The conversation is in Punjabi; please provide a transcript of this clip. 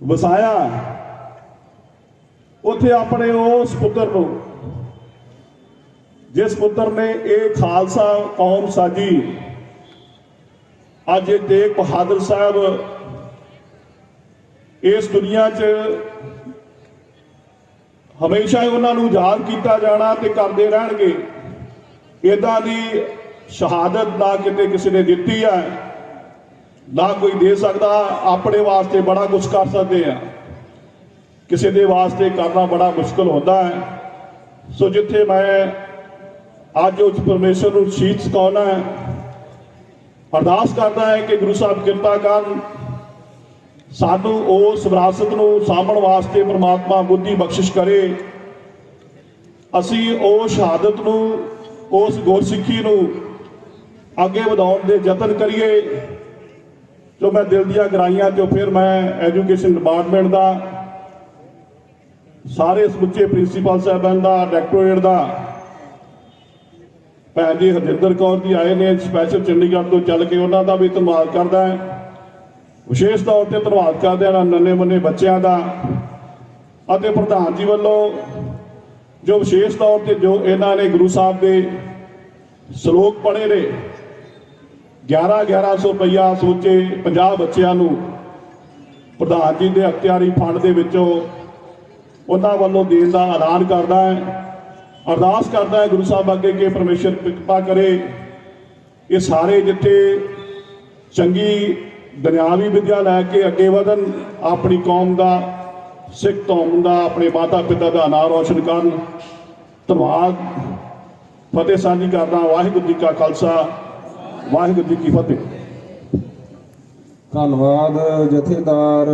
ਵਸਾਇਆ ਉੱਥੇ ਆਪਣੇ ਉਸ ਪੁੱਤਰ ਨੂੰ, ਜਿਸ ਪੁੱਤਰ ਨੇ ਇਹ ਖਾਲਸਾ ਕੌਮ ਸਾਜੀ, ਅੱਜ ਇਹ ਤੇਗ ਬਹਾਦਰ ਸਾਹਿਬ ਇਸ ਦੁਨੀਆ 'ਚ ਹਮੇਸ਼ਾ ਹੀ ਉਹਨਾਂ ਨੂੰ ਯਾਦ ਕੀਤਾ ਜਾਣਾ ਤੇ ਕਰਦੇ ਰਹਿਣਗੇ। ਇਦਾਂ ਦੀ ਸ਼ਹਾਦਤ ਨਾ ਕਿਤੇ ਕਿਸੇ ਨੇ ਦਿੱਤੀ ਹੈ। ਨਾ ਕੋਈ ਦੇ ਸਕਦਾ, ਆਪਣੇ ਵਾਸਤੇ ਬੜਾ ਕੁਝ ਕਰ ਸਕਦੇ ਆ। ਕਿਸੇ ਦੇ ਵਾਸਤੇ ਕਰਨਾ ਬੜਾ ਮੁਸ਼ਕਲ ਹੁੰਦਾ ਹੈ। ਸੋ ਜਿੱਥੇ ਮੈਂ ਅੱਜ ਉਸ ਪਰਮੇਸ਼ਰ ਨੂੰ ਸ਼ੀਤ ਸਕਾਉਣਾ ਹੈ, ਅਰਦਾਸ ਕਰਦਾ ਹੈ ਕਿ ਗੁਰੂ ਸਾਹਿਬ ਕਿਰਪਾ ਕਰਨ, ਸਾਨੂੰ ਉਸ ਵਿਰਾਸਤ ਨੂੰ ਸਾਂਭਣ ਵਾਸਤੇ ਪ੍ਰਮਾਤਮਾ ਬੁੱਧੀ ਬਖਸ਼ਿਸ਼ ਕਰੇ। ਅਸੀਂ ਉਹ ਸ਼ਹਾਦਤ ਨੂੰ, ਉਸ ਗੁਰਸਿੱਖੀ ਨੂੰ ਅੱਗੇ ਵਧਾਉਣ ਦੇ ਯਤਨ ਕਰੀਏ। ਜੋ ਮੈਂ ਦਿਲ ਦੀਆਂ ਗਰਾਈਆਂ ਚੋਂ ਫਿਰ ਮੈਂ ਐਜੂਕੇਸ਼ਨ ਡਿਪਾਰਟਮੈਂਟ ਦਾ, ਸਾਰੇ ਸਮੁੱਚੇ ਪ੍ਰਿੰਸੀਪਲ ਸਾਹਿਬਾਨ ਦਾ, ਡਾਇਰੈਕਟੋਰੇਟ ਦਾ, ਭੈਣ ਜੀ ਹਰਜਿੰਦਰ ਕੌਰ ਜੀ ਆਏ ਨੇ ਸਪੈਸ਼ਲ ਚੰਡੀਗੜ੍ਹ ਤੋਂ ਚੱਲ ਕੇ ਉਹਨਾਂ ਦਾ ਵੀ ਧੰਨਵਾਦ ਕਰਦਾ ਹਾਂ। ਵਿਸ਼ੇਸ਼ ਤੌਰ ਤੇ ਧੰਨਵਾਦ ਕਰਦੇ ਹਾਂ ਨੰਨੇ ਮੰਨੇ ਬੱਚਿਆਂ ਦਾ ਅਤੇ ਪ੍ਰਧਾਨ ਜੀ ਵੱਲੋਂ, ਜੋ ਵਿਸ਼ੇਸ਼ ਤੌਰ ਤੇ ਜੋ ਇਹਨਾਂ ਨੇ ਗੁਰੂ ਸਾਹਿਬ ਦੇ ਸ਼ਲੋਕ ਪੜ੍ਹੇ ਨੇ 11 1100 ਰੁਪਈਆ ਸੋਚੇ 50 ਬੱਚਿਆਂ ਨੂੰ ਪ੍ਰਧਾਨ ਜੀ ਦੇ ਅਖਤਿਆਰੀ ਫੰਡ ਦੇ ਵਿੱਚੋਂ ਉਹਨਾਂ ਵੱਲੋਂ ਦੇਣ ਦਾ ਐਲਾਨ ਕਰਦਾ ਹੈ। ਅਰਦਾਸ ਕਰਦਾ ਹੈ ਗੁਰੂ ਸਾਹਿਬ ਅੱਗੇ ਕਿ ਪਰਮੇਸ਼ਰ ਕਿਰਪਾ ਕਰੇ। ਇਹ ਸਾਰੇ ਜਿੱਥੇ ਚੰਗੀ ਦੁਨਿਆਵੀ ਵਿਦਿਆ ਲੈ ਕੇ ਅੱਗੇ ਵਧਣ, ਆਪਣੀ ਕੌਮ ਦਾ, ਸਿੱਖ ਕੌਮ ਦਾ, ਆਪਣੇ ਮਾਤਾ ਪਿਤਾ ਦਾ ਨਾਂ ਰੋਸ਼ਨ ਕਰਨ। ਧੰਨਵਾਦ। ਫਤਿਹ ਸਾਂਝੀ ਕਰਦਾ ਵਾਹਿਗੁਰੂ ਜੀ ਕਾ ਖਾਲਸਾ। ਵਾਹਿਗੁਰੂ ਜੀ ਕੀ ਫਤਿਹ। ਧੰਨਵਾਦ ਜਥੇਦਾਰ